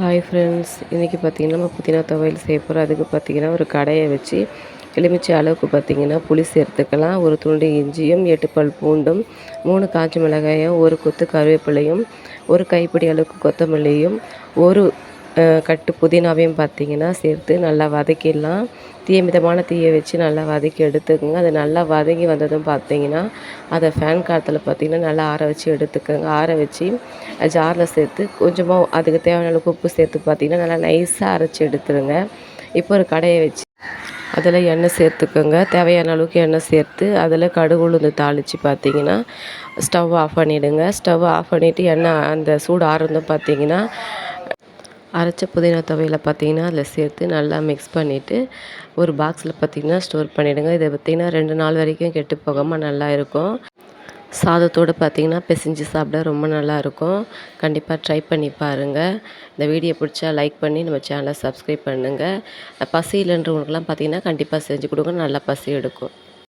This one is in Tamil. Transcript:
ஹாய் ஃப்ரெண்ட்ஸ் இன்றைக்கி பார்த்தீங்கன்னா நம்ம புதினா துவையல் செய்ய போகிறோம் அதுக்கு பார்த்தீங்கன்னா ஒரு கடையை வச்சு எலுமிச்சை அளவுக்கு பார்த்தீங்கன்னா புளி சேர்த்துக்கலாம். ஒரு துண்டு இஞ்சியும் எட்டு பல் பூண்டும் மூணு காஞ்ச மிளகாயும் ஒரு கொத்து கருவேப்பிலையும் ஒரு கைப்பிடி அளவுக்கு கொத்தமல்லியும் ஒரு கட்டு புதினாவையும் பார்த்தீங்கன்னா சேர்த்து நல்லா வதக்கிடலாம். தீய மிதமான தீயை வச்சு நல்லா வதக்கி எடுத்துக்கோங்க. அது நல்லா வதங்கி வந்ததும் பார்த்தீங்கன்னா அதை ஃபேன் காற்றுல பார்த்தீங்கன்னா நல்லா ஆற வச்சு எடுத்துக்கோங்க. ஆற வச்சு ஜாரில் சேர்த்து கொஞ்சமாக அதுக்கு தேவையான அளவுக்கு உப்பு சேர்த்து பார்த்தீங்கன்னா நல்லா நைஸாக அரைச்சி எடுத்துருங்க. இப்போ ஒரு கடையை வச்சு அதில் எண்ணெய் சேர்த்துக்கோங்க. தேவையான அளவுக்கு எண்ணெய் சேர்த்து அதில் கடுகு உளுந்து தாளித்து பார்த்தீங்கன்னா ஸ்டவ் ஆஃப் பண்ணிவிடுங்க ஸ்டவ் ஆஃப் பண்ணிவிட்டு எண்ணெய் அந்த சூடு ஆறுந்தும் பார்த்தீங்கன்னா அரைச்ச புதினா துவையில பார்த்தீங்கன்னா அதில் சேர்த்து நல்லா மிக்ஸ் பண்ணிவிட்டு ஒரு பாக்ஸில் பார்த்தீங்கன்னா ஸ்டோர் பண்ணிவிடுங்க இதை பார்த்திங்கன்னா ரெண்டு நாள் வரைக்கும் கெட்டு போகாமல் நல்லா இருக்கும். சாதத்தோடு பார்த்திங்கன்னா பிசைஞ்சு சாப்பிட ரொம்ப நல்லா இருக்கும். கண்டிப்பாக ட்ரை பண்ணி பாருங்கள் இந்த வீடியோ பிடிச்சா லைக் பண்ணி நம்ம சேனலை சப்ஸ்கிரைப் பண்ணுங்கள் பசி இல்லைன்றவங்களுக்குலாம் பார்த்திங்கன்னா கண்டிப்பாக செஞ்சு கொடுங்க. நல்லா பசி எடுக்கும்.